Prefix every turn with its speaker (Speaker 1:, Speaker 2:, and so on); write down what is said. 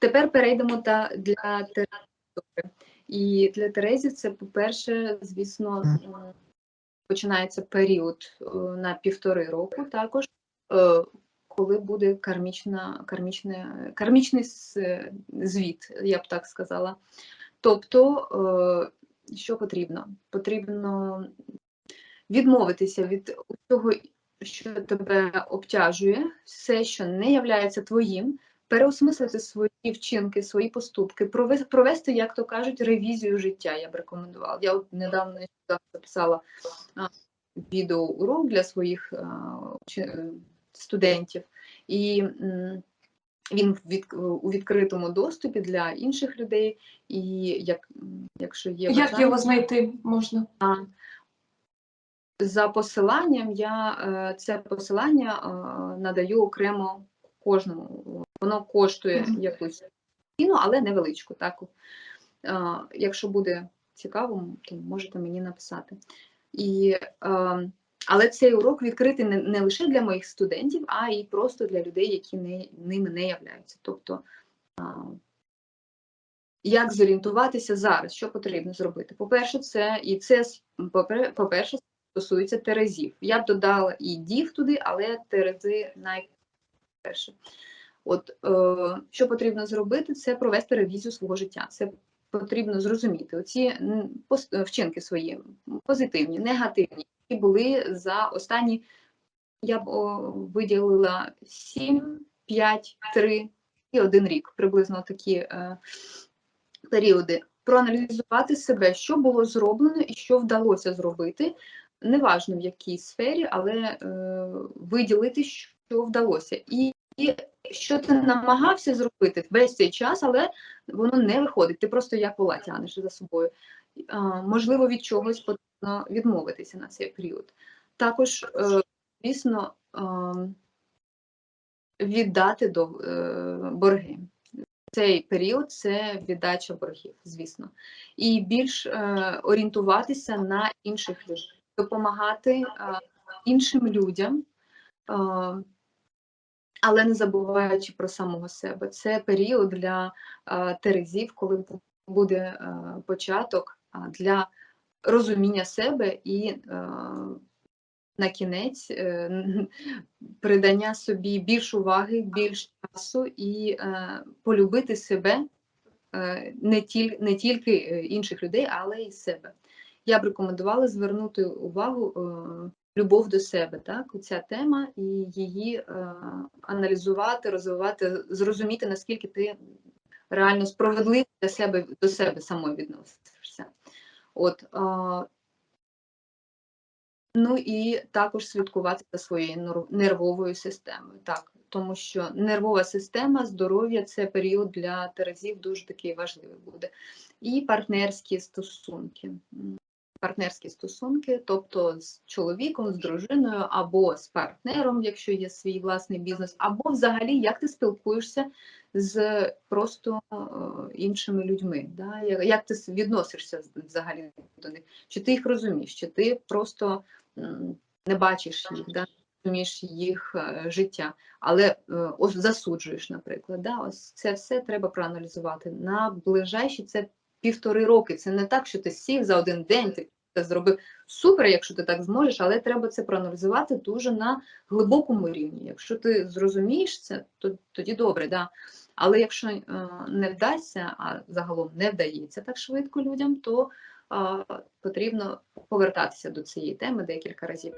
Speaker 1: Тепер перейдемо та для Терези. І для Терезі це, по-перше, звісно, починається період е, на півтори року також, е, коли буде кармічна, кармічне, кармічний звіт, я б так сказала. Тобто, е, що потрібно? Потрібно відмовитися від усього, що тебе обтяжує, все, що не являється твоїм, переосмислити свої вчинки, свої поступки, провести, як то кажуть, ревізію життя. Я б рекомендувала. Я от недавно записала відеоурок для своїх е, студентів, і він від, у відкритому доступі для інших людей. І як, якщо є
Speaker 2: Як його знайти можна?
Speaker 1: За посиланням я е, це посилання е, надаю окремо кожному. Воно коштує якусь ціну, але невеличку. Так? Якщо буде цікаво, то можете мені написати. І, але цей урок відкритий не, лише для моїх студентів, а й просто для людей, які не, ними не являються. Тобто, як зорієнтуватися зараз, що потрібно зробити? По-перше, це і це по-перше, стосується терезів. Я б додала і дів туди, але терези найперше. От е, що потрібно зробити, це провести ревізію свого життя. Це потрібно зрозуміти оці е, вчинки свої позитивні, негативні, які були за останні. Я б виділила 7, 5, 3 і 1 рік, приблизно такі е, періоди. Проаналізувати себе, що було зроблено і що вдалося зробити, неважно в якій сфері, але е, виділити, що вдалося. І, і що ти намагався зробити весь цей час, але воно не виходить. Ти просто як вола тянеш за собою. Можливо, від чогось потрібно відмовитися на цей період. Також, е, звісно, віддати до е, борги. Цей період це віддача боргів, звісно, і більш е, орієнтуватися на інших людей, допомагати іншим людям, але не забуваючи про самого себе. Це період для е, терезів, коли буде е, початок для розуміння себе і е, на кінець придання собі більш уваги, більш часу і полюбити себе не, тіль, не тільки інших людей, але й себе. Я б рекомендувала звернути увагу любов до себе, так, ця тема, і її е, аналізувати, розвивати, зрозуміти, наскільки ти реально справедливо для себе до себе самої відносишся. От, е, Ну і також слідкувати за своєю нервовою системою. Так, тому що нервова система, здоров'я це період для терезів дуже такий важливий буде. І партнерські стосунки. Партнерські стосунки, тобто з чоловіком, з дружиною, або з партнером, якщо є свій власний бізнес, або взагалі як ти спілкуєшся з просто е, іншими людьми. Да? Як, ти відносишся взагалі до них? Чи ти їх розумієш, чи ти просто не бачиш їх, да? розумієш їх е, життя, але е, ось засуджуєш, наприклад. Да? Ось це все треба проаналізувати. На ближайші це півтори роки. Це не так, що ти сів за один день, ти це зробив супер, якщо ти так зможеш, але треба це проаналізувати дуже на глибокому рівні. Якщо ти зрозумієш це, то тоді добре, да. Але якщо е, не вдасться, а загалом не вдається так швидко людям, то е, потрібно повертатися до цієї теми декілька разів.